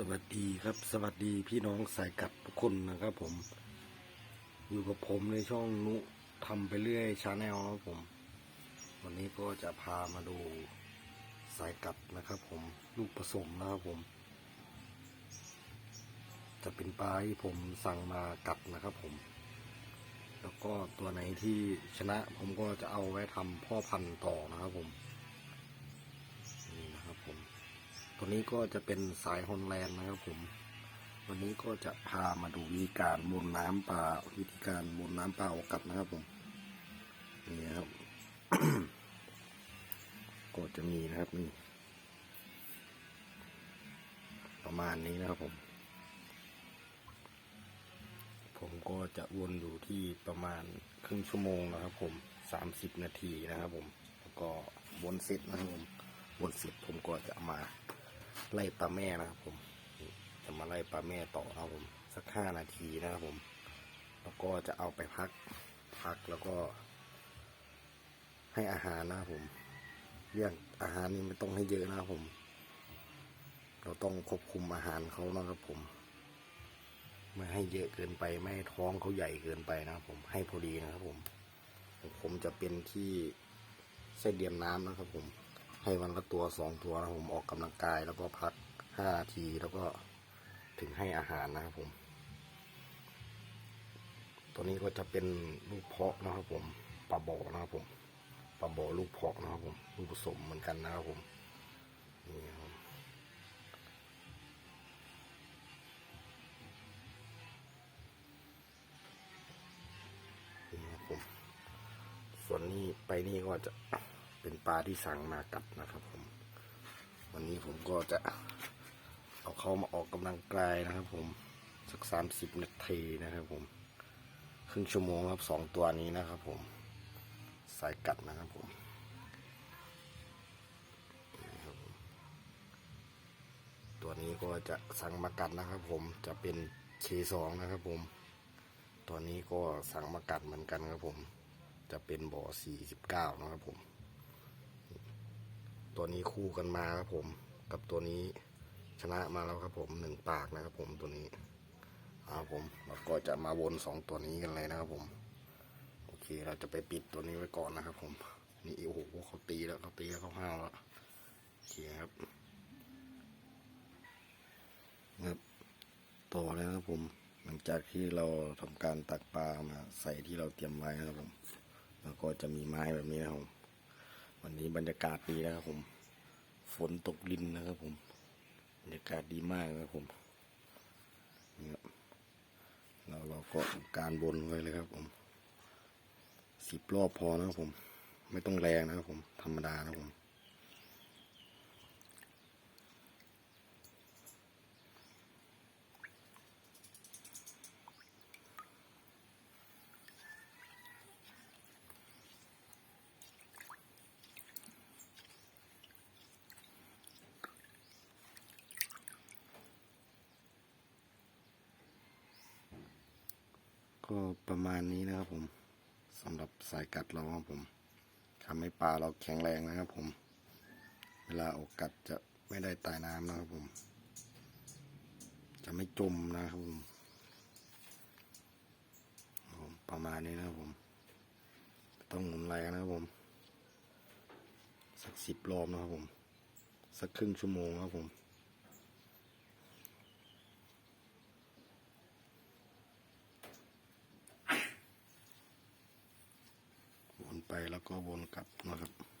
สวัสดีครับสวัสดีพี่น้องสายกัดทุกคนนะครับผม อยู่กับผมในช่องนุทำไปเรื่อยชาแนลนะครับผม วันนี้ก็จะพามาดูสายกัดนะครับผมลูกผสมนะครับผม จะเป็นปลาที่ผมสั่งมากัดนะครับผม แล้วก็ตัวไหนที่ชนะผมก็จะเอาไว้ทำพ่อพันธุ์ต่อนะครับผม ตัวนี้ก็จะเป็นสายฮอลแลนด์นะครับผม วันนี้ก็จะพามาดูวิธีการบนน้ำปลาวิธีการบนน้ำปลาออกกัดนะครับผมนี่ครับก็จะมีนะครับนี่ประมาณนี้นะครับผม ผมก็จะวนอยู่ที่ประมาณครึ่งชั่วโมงนะครับ ผมสามสิบนาทีนะครับผม แล้วก็วนเสร็จนะครับผมวนเสร็จผมก็จะมา ไล่ปลาแม่นะครับผม จะมาไล่ปลาแม่ต่อนะครับผม สักห้านาทีนะครับผม แล้วก็จะเอาไปพัก พักแล้วก็ ให้อาหารนะครับผม เรื่องอาหารนี่ไม่ต้องให้เยอะนะครับผม เราต้องควบคุมอาหารเขานะครับผม ไม่ให้เยอะเกินไป ไม่ให้ท้องเขาใหญ่เกินไปนะครับผม ให้พอดีนะครับผม ผมจะเป็นที่ไส้เดียมน้ำนะครับผม ให้วันละตัวสองตัวนะผมออกกำลังกายแล้วก็พักห้าทีแล้วก็ถึงให้อาหารนะครับผม ตัวนี้ก็จะเป็นลูกเพาะนะครับผมปลาบ่อนะครับผมปลาบ่อลูกเพาะนะครับผมลูกผสมเหมือนกันนะครับผมนี่ครับนี่ครับผมส่วนนี้ไปนี่ก็จะ ปลาที่สั่งมากัดนะครับผม วันนี้ผมก็จะเอาเขามาออกกำลังกายนะครับ ผมสักสามสิบนาทีนะครับ ผม ครึ่งชั่วโมงครับสองตัวนี้นะครับ ผมสายกัดนะครับผมตัวนี้ก็จะสั่งมากัดนะครับ ผมจะเป็นเชสองนะครับ ผม ตัวนี้ก็สั่งมากัดเหมือนกันครับ ผม จะเป็นบ่อ49นะครับ ผม ตัวนี้คู่กันมาครับผม กับตัวนี้ชนะมาแล้วครับผมหนึ่งปากนะครับผมตัวนี้เอาผมเราก็จะมาวนสองตัวนี้กันเลยนะครับผม โอเคเราจะไปปิดตัวนี้ไว้ก่อนนะครับผม นี่โอ้โหเขาตีแล้วเขาตีแล้วเขาห้าวแล้วโอเคครับครับต่อเลยนะครับผม หลังจากที่เราทำการตักปลามาใส่ที่เราเตรียมไว้นะครับผม แล้วก็จะมีไม้แบบนี้นะครับผม วันนี้บรรยากาศดีนะครับผม ฝนตกลินนะครับผมบรรยากาศดีมากนะครับผมนี่ครับเราเราก็การบนไว้เลยครับผมสิบรอบพอนะครับผม ไม่ต้องแรงนะครับผมธรรมดานะครับผม ก็ประมาณนี้นะครับผมสำหรับสายกัดเราครับผมทำให้ปลาเราแข็งแรงนะครับผม เวลาออกกัดจะไม่ได้ตายน้ำนะครับผม จะไม่จมนะครับผมผมประมาณนี้นะครับผม ต้องหมุนแรงนะครับผม สักสิบรอบนะครับผม สักครึ่งชั่วโมงนะครับผม ไปแล้วก็วนกลับนะครับ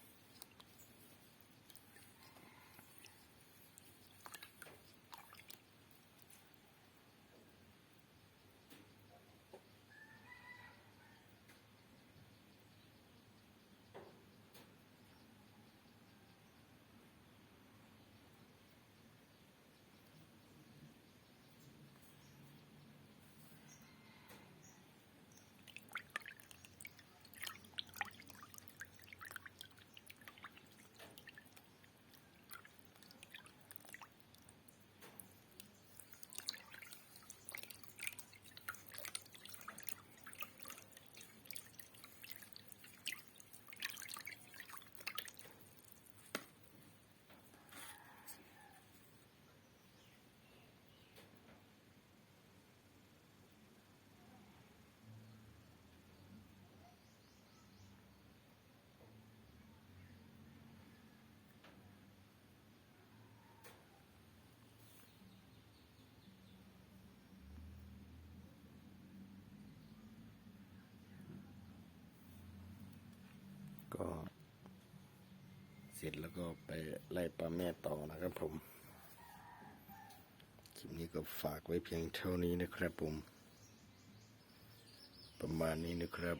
ก็ เสร็จแล้วก็ไปไล่ปลาแม่ต่อนะครับผม คลิปนี้ก็ฝากไว้เพียงเท่านี้นะครับผม ประมาณนี้นะครับ